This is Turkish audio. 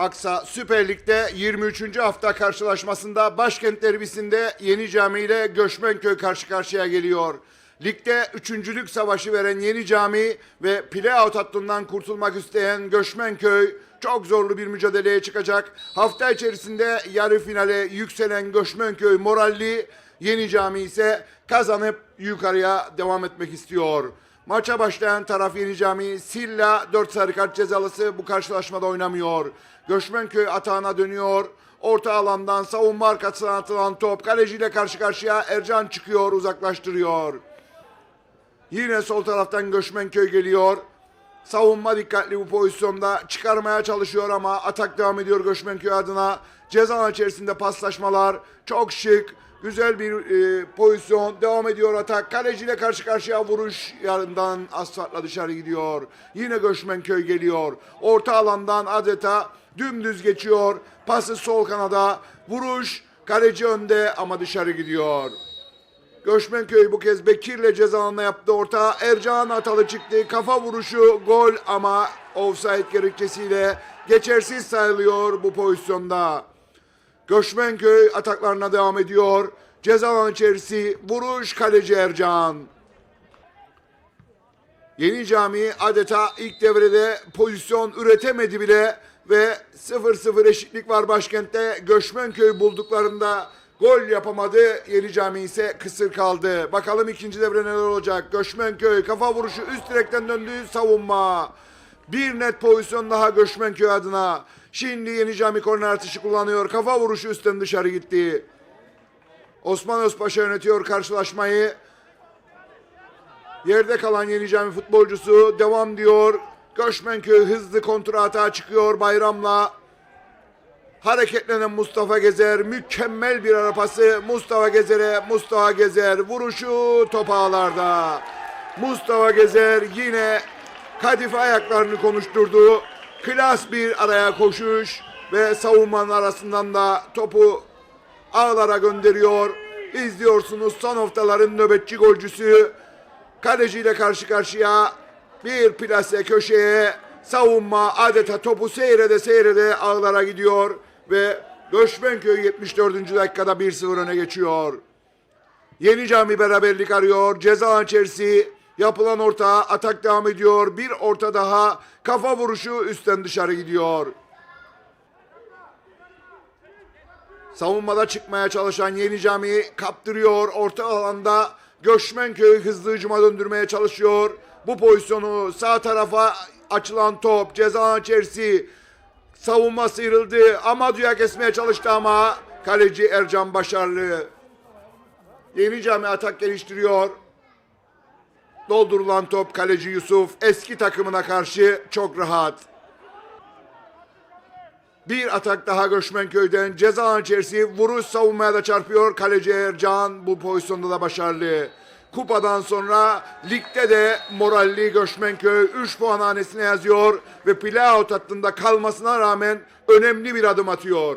Aksa Süper Lig'de 23. hafta karşılaşmasında Başkent derbisinde Yeni Cami ile Göçmenköy karşı karşıya geliyor. Ligde üçüncülük savaşı veren Yeni Cami ve playout hattından kurtulmak isteyen Göçmenköy çok zorlu bir mücadeleye çıkacak. Hafta içerisinde yarı finale yükselen Göçmenköy moralli, Yeni Cami ise kazanıp yukarıya devam etmek istiyor. Maça başlayan taraf Yeni Cami, Silla 4 sarı kart cezalısı bu karşılaşmada oynamıyor. Göçmenköy atağına dönüyor. Orta alandan savunma arkasına atılan top kaleciyle karşı karşıya Ercan çıkıyor uzaklaştırıyor. Yine sol taraftan Göçmenköy geliyor. Savunma dikkatli bu pozisyonda çıkarmaya çalışıyor ama atak devam ediyor Göçmenköy adına. Ceza alanı içerisinde paslaşmalar çok şık. Güzel bir e, pozisyon. Devam ediyor atak. Kaleciyle karşı karşıya vuruş yanından asfaltla dışarı gidiyor. Yine Göçmenköy geliyor. Orta alandan adeta dümdüz geçiyor. Pası sol kanada. Vuruş. Kaleci önde ama dışarı gidiyor. Göçmenköy bu kez Bekir'le ceza alanına yaptı orta. Ercan Atalı çıktı. Kafa vuruşu gol ama offside gerekçesiyle geçersiz sayılıyor bu pozisyonda. Göçmenköy ataklarına devam ediyor. Ceza alanı içerisi vuruş kaleci Ercan. Yeni Cami adeta ilk devrede pozisyon üretemedi bile ve 0-0 eşitlik var başkentte. Göçmenköy bulduklarında gol yapamadı. Yeni Cami ise kısır kaldı. Bakalım ikinci devre neler olacak. Göçmenköy kafa vuruşu üst direkten döndü savunma. Bir net pozisyon daha Göçmenköy adına. Şimdi Yeni Cami korner atışı kullanıyor. Kafa vuruşu üstten dışarı gitti. Osman Özpaşa yönetiyor karşılaşmayı. Yerde kalan Yeni Cami futbolcusu devam diyor. Göçmenköy hızlı kontra atağa çıkıyor Bayram'la. Hareketlenen Mustafa Gezer mükemmel bir ara pası Mustafa Gezer'e Mustafa Gezer vuruşu top ağlarda. Mustafa Gezer yine kadife ayaklarını konuşturdu. Klas bir araya koşuş ve savunmanın arasından da topu ağlara gönderiyor. İzliyorsunuz son haftaların nöbetçi golcüsü kaleciyle karşı karşıya bir plase köşeye savunma adeta topu seyrede seyrede ağlara gidiyor ve Göçmenköy 74. dakikada 1-0 öne geçiyor. Yeni Cami beraberlik arıyor. Ceza içerisi yapılan orta atak devam ediyor. Bir orta daha kafa vuruşu üstten dışarı gidiyor. Savunmada çıkmaya çalışan Yeni Cami kaptırıyor. Orta alanda Göçmenköy hızlı hücuma döndürmeye çalışıyor. Bu pozisyonu sağ tarafa açılan top ceza içerisi savunma sıyrıldı. Amadu'ya kesmeye çalıştı ama kaleci Ercan başarılı. Yeni Cami atak geliştiriyor. Doldurulan top kaleci Yusuf eski takımına karşı çok rahat. Bir atak daha Göçmenköy'den ceza alanı içerisi vuruş savunmaya da çarpıyor. Kaleci Ercan bu pozisyonda da başarılı. Kupadan sonra ligde de moralli Göçmenköy 3 puan hanesine yazıyor ve playout hattında kalmasına rağmen önemli bir adım atıyor.